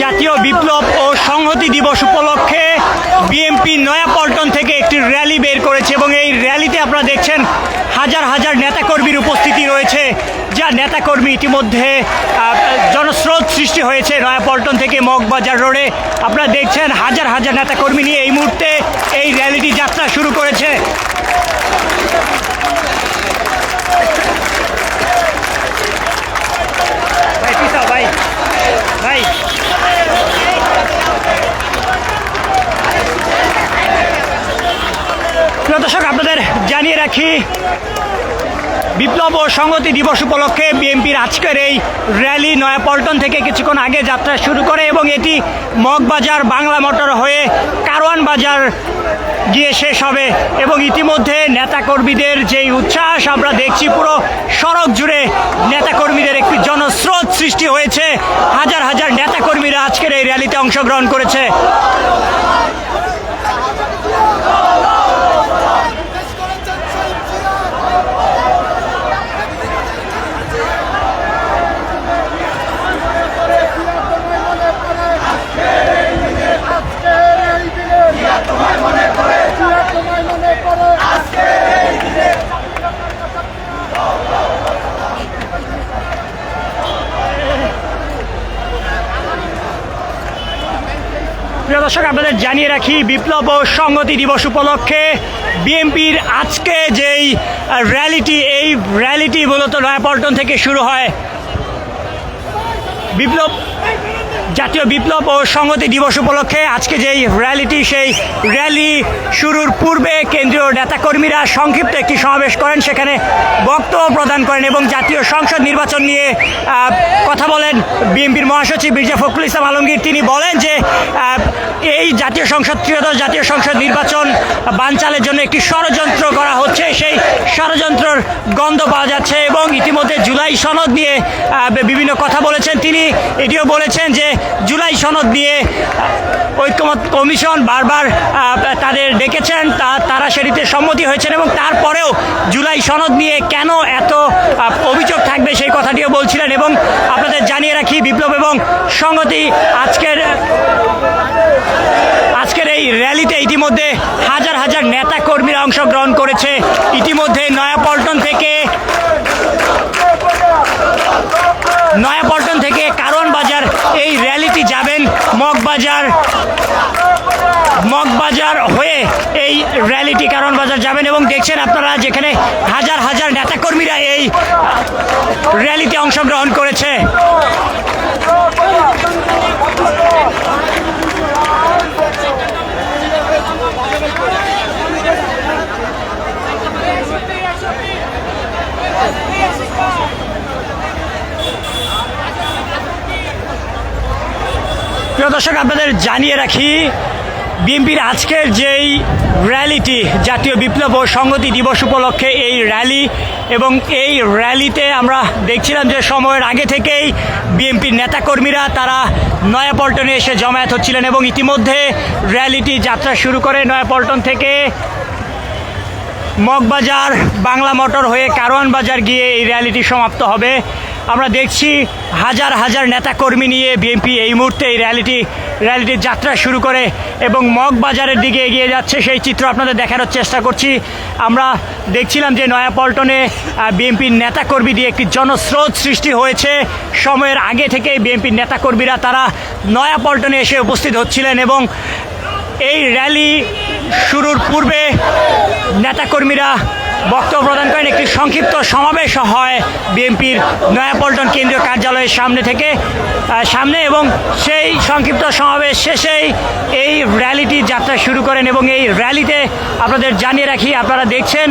জাতীয় বিপ্লব ও সংহতি দিবস উপলক্ষে বিএনপি নয়াপল্টন থেকে একটি র্যালি বের করেছে এবং এই র্যালিতে আপনারা দেখছেন হাজার হাজার নেতাকর্মীর উপস্থিতি রয়েছে। যা নেতাকর্মী ইতিমধ্যে জনস্রোত সৃষ্টি হয়েছে নয়াপল্টন থেকে মগবাজার রোডে। আপনারা দেখছেন হাজার হাজার নেতাকর্মী নিয়ে এই মুহূর্তে এই র্যালিটি যাত্রা শুরু করেছে প্রিয় দর্শক, আপনাদের জানিয়ে রাখি, বিপ্লব ও সংহতি দিবস উপলক্ষে বিএনপির আজকের এই র্যালি নয়াপল্টন থেকে কিছুক্ষণ আগে যাত্রা শুরু করে এবং এটি মগবাজার বাংলা মোটর হয়ে কারওয়ান বাজার গিয়ে শেষ হবে এবং ইতিমধ্যে নেতাকর্মীদের যেই উচ্ছ্বাস, আমরা দেখছি পুরো সড়ক জুড়ে নেতাকর্মীদের একটি জনস্রোত সৃষ্টি হয়েছে। হাজার হাজার নেতাকর্মীরা আজকের এই র্যালিতে অংশগ্রহণ করেছে। দর্শক, আপনাদের জানিয়ে রাখি, বিপ্লব ও সংহতি দিবস উপলক্ষে বিএনপির আজকে যেই র্যালিটি, এই র্যালিটি মূলত নয়াপল্টন থেকে শুরু হয়। বিপ্লব জাতীয় বিপ্লব ও সংহতি দিবস উপলক্ষে আজকে যেই র্যালিটি, সেই র্যালি শুরুর পূর্বে কেন্দ্রীয় নেতাকর্মীরা সংক্ষিপ্ত একটি সমাবেশ করেন। সেখানে বক্তব্য প্রদান করেন এবং জাতীয় সংসদ নির্বাচন নিয়ে কথা বলেন বিএনপির মহাসচিব মির্জা ফখরুল ইসলাম আলমগীর। তিনি বলেন যে এই জাতীয় সংসদ, ত্রিয়দশ জাতীয় সংসদ নির্বাচন বানচালের জন্য একটি ষড়যন্ত্র করা হচ্ছে। সেই ষড়যন্ত্রর গন্ধ পাওয়া যাচ্ছে এবং ইতিমধ্যে জুলাই সনদ নিয়ে বিভিন্ন কথা বলেছেন। তিনি এটিও বলেছেন যে জুলাই সনদ নিয়ে আহ, ঐক্যমত কমিশন বারবার তাদের ডেকেছেন তা তারা সেটিতে সম্মতি হয়েছেন এবং তারপরেও জুলাই সনদ নিয়ে কেন এত অভিযোগ থাকবে সেই কথাটিও বলছিলেন এবং আপনাদের জানিয়ে রাখি বিপ্লব এবং সংগতি আজকের আজকের এই র্যালিতে ইতিমধ্যে হাজার হাজার নেতা কর্মীরা অংশগ্রহণ করেছে। ইতিমধ্যে নয়াপল্টন থেকে নয়াপল্টন থেকে কারওয়ান বাজার এই র্যালিটি যাবেন মগবাজার মগবাজার হয়ে এই র্যালিটি কারণ বাজার যাবেন এবং দেখছেন আপনারা যেখানে হাজার হাজার নেতাকর্মীরা এই র্যালিতে অংশগ্রহণ করেছে। প্রিয় দর্শক, আপনাদের জানিয়ে রাখি, বিএনপির আজকের যেই র্যালিটি, জাতীয় বিপ্লব ও সংহতি দিবস উপলক্ষে এই র্যালি এবং এই র্যালিতে আমরা দেখছিলাম যে সময়ের আগে থেকেই বিএনপির নেতাকর্মীরা তারা নয়াপল্টনে এসে জমায়েত হচ্ছিলেন এবং ইতিমধ্যে র্যালিটি যাত্রা শুরু করে নয়াপল্টন থেকে মগবাজার বাংলা মোটর হয়ে কারওয়ান বাজার গিয়ে এই র্যালিটি সমাপ্ত হবে। আমরা দেখছি হাজার হাজার নেতাকর্মী নিয়ে বিএনপি এই মুহূর্তে এই র্যালিটি, র্যালিটির যাত্রা শুরু করে এবং মগবাজারের দিকে এগিয়ে যাচ্ছে। সেই চিত্র আপনাদের দেখানোর চেষ্টা করছি। আমরা দেখছিলাম যে নয়াপল্টনে বিএনপির নেতাকর্মী দিয়ে একটি জনস্রোত সৃষ্টি হয়েছে। সময়ের আগে থেকে বিএনপির নেতাকর্মীরা তারা নয়াপল্টনে এসে উপস্থিত হচ্ছিলেন এবং এই র্যালি শুরুর পূর্বে নেতাকর্মীরা বক্তব্য প্রদান করেন একটি সংক্ষিপ্ত সমাবেশ হয় বিএনপির নয়াপল্টন কেন্দ্রীয় কার্যালয়ের সামনে থেকে সামনে এবং সেই সংক্ষিপ্ত সমাবেশ শেষেই এই র্যালিটি যাত্রা শুরু করেন এবং এই র্যালিতে আপনাদের জানিয়ে রাখি, আপনারা দেখছেন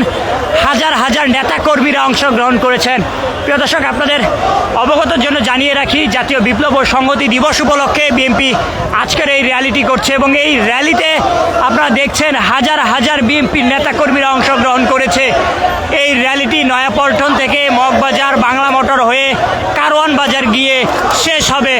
হাজার হাজার নেতাকর্মীরা অংশগ্রহণ করেছেন। প্রিয় দর্শক, আপনাদের অবগতর জন্য জানিয়ে রাখি, জাতীয় বিপ্লব ও সংহতি দিবস উপলক্ষে বিএনপি আজকের এই র্যালিটি করছে এবং এই র্যালিতে আপনারা দেখছেন হাজার হাজার বিএনপির নেতাকর্মীরা অংশগ্রহণ করেছে। এই র্যালিটি নয়াপল্টন থেকে মগবাজার বাংলা মোটর হয়ে কারওয়ান বাজার গিয়ে শেষ হবে।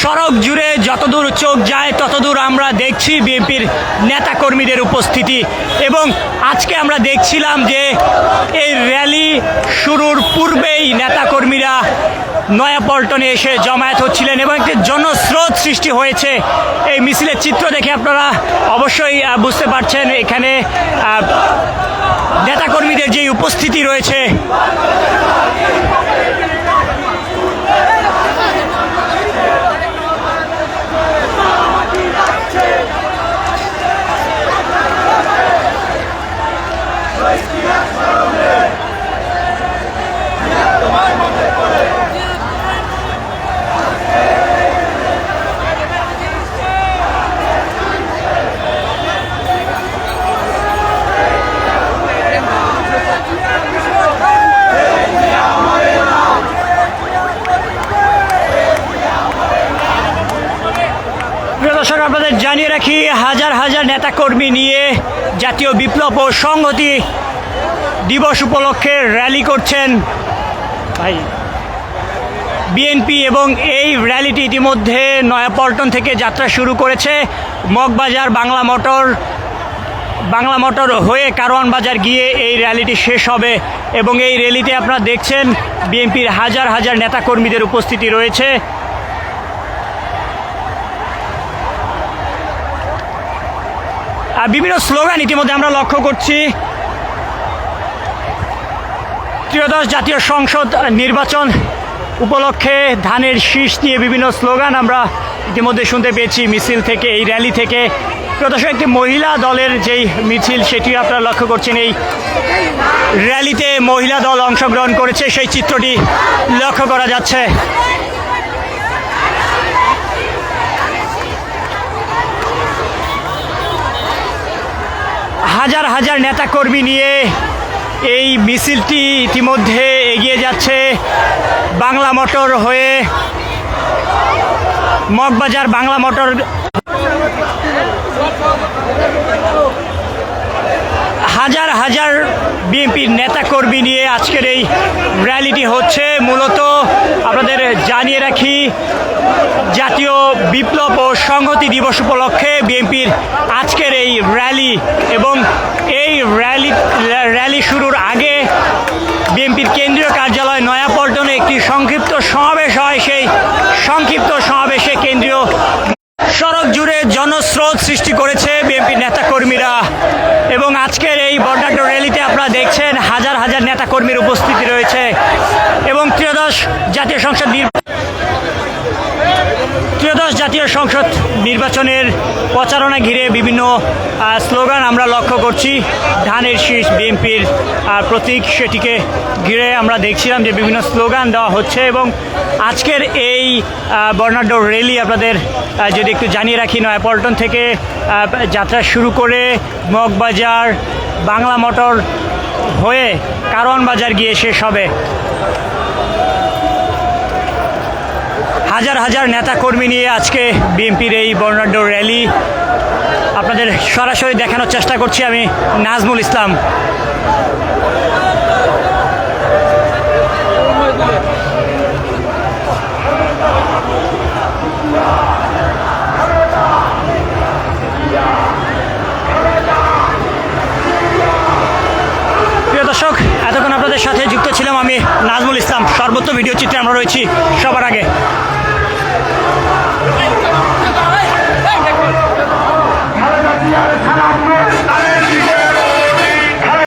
সড়ক জুড়ে যতদূর চোখ যায়, ততদূর আমরা দেখছি বিএনপির নেতাকর্মীদের উপস্থিতি। এবং আজকে আমরা দেখছিলাম যে এই র্যালি শুরুর পূর্বেই নেতাকর্মীরা নয়াপল্টনে এসে জমায়েত হচ্ছিলেন এবং একটি জনস্রোত সৃষ্টি হয়েছে। এই মিছিলের চিত্র দেখে আপনারা অবশ্যই বুঝতে পারছেন এখানে নেতাকর্মীদের যে উপস্থিতি রয়েছে দর্শক, আপনাদের জানিয়ে রাখি, হাজার হাজার নেতাকর্মী নিয়ে জাতীয় বিপ্লব ও সংহতি দিবস উপলক্ষে র্যালি করছেন ভাই, বিএনপি এবং এই র্যালিটি ইতিমধ্যে নয়াপল্টন থেকে যাত্রা শুরু করেছে। মগবাজার, বাংলা মোটর বাংলা মোটর হয়ে কারওয়ান বাজার গিয়ে এই র্যালিটি শেষ হবে এবং এই র্যালিতে আপনারা দেখছেন বিএনপির হাজার হাজার নেতাকর্মীদের উপস্থিতি রয়েছে। বিভিন্ন স্লোগান ইতিমধ্যে আমরা লক্ষ্য করছি। ত্রয়োদশ জাতীয় সংসদ নির্বাচন উপলক্ষে ধানের শীষ নিয়ে বিভিন্ন স্লোগান আমরা ইতিমধ্যে শুনতে পেয়েছি। মিছিল থেকে, এই র্যালি থেকে। প্রদর্শ একটি মহিলা দলের যেই মিছিল সেটি আপনারা লক্ষ্য করছেন। এই র্যালিতে মহিলা দল অংশগ্রহণ করেছে। সেই চিত্রটি লক্ষ্য করা যাচ্ছে। হাজার হাজার নেতাকর্মী নিয়ে এই মিছিলটি ইতিমধ্যে এগিয়ে যাচ্ছে। বাংলা মোটর হয়ে মগবাজার বাংলা মোটর হাজার হাজার বিএনপির নেতাকর্মী নিয়ে আজকের এই র্যালিটি হচ্ছে। মূলত আপনাদের জানিয়ে রাখি, জাতীয় বিপ্লব ও সংহতি দিবস উপলক্ষে বিএনপির আজকের এই র্যালি এবং এই র্যালি র্যালি শুরুর আগে বিএনপির কেন্দ্রীয় কার্যালয় নয়াপল্টনে একটি সংক্ষিপ্ত সমাবেশ হয়। সেই সংক্ষিপ্ত সমাবেশে কেন্দ্রীয় সড়ক জুড়ে জনস্রোত সৃষ্টি করেছে। আজকের এই বর্ণাঢ্য র্যালিতে আপনারা দেখছেন হাজার হাজার নেতাকর্মীর উপস্থিতি রয়েছে এবং ত্রয়োদশ জাতীয় সংসদ নির্বাচন ত্রয়োদশ জাতীয় সংসদ নির্বাচনের প্রচারণা ঘিরে বিভিন্ন স্লোগান আমরা লক্ষ্য করছি। ধানের শীষ বিএনপির প্রতীক সেটিকে ঘিরে আমরা দেখছিলাম যে বিভিন্ন স্লোগান দেওয়া হচ্ছে এবং আজকের এই বর্ণাঢ্য র্যালি আপনাদের যদি একটু জানিয়ে রাখি, নয়াপল্টন থেকে যাত্রা শুরু করে মগবাজার, বাংলা মোটর হয়ে কারণ বাজার গিয়ে শেষ হবে। হাজার হাজার নেতা কর্মী নিয়ে আজকে বিএনপির এই বর্ণাঢ্য র্যালি। আপনাদের সরাসরি দেখানোর চেষ্টা করছি আমি, নাজমুল ইসলাম। দর্শক, এতক্ষণ আপনাদের সাথে যুক্ত ছিলাম আমি, নাজমুল ইসলাম। সর্বত্র ভিডিও চিত্রে আমরা রয়েছি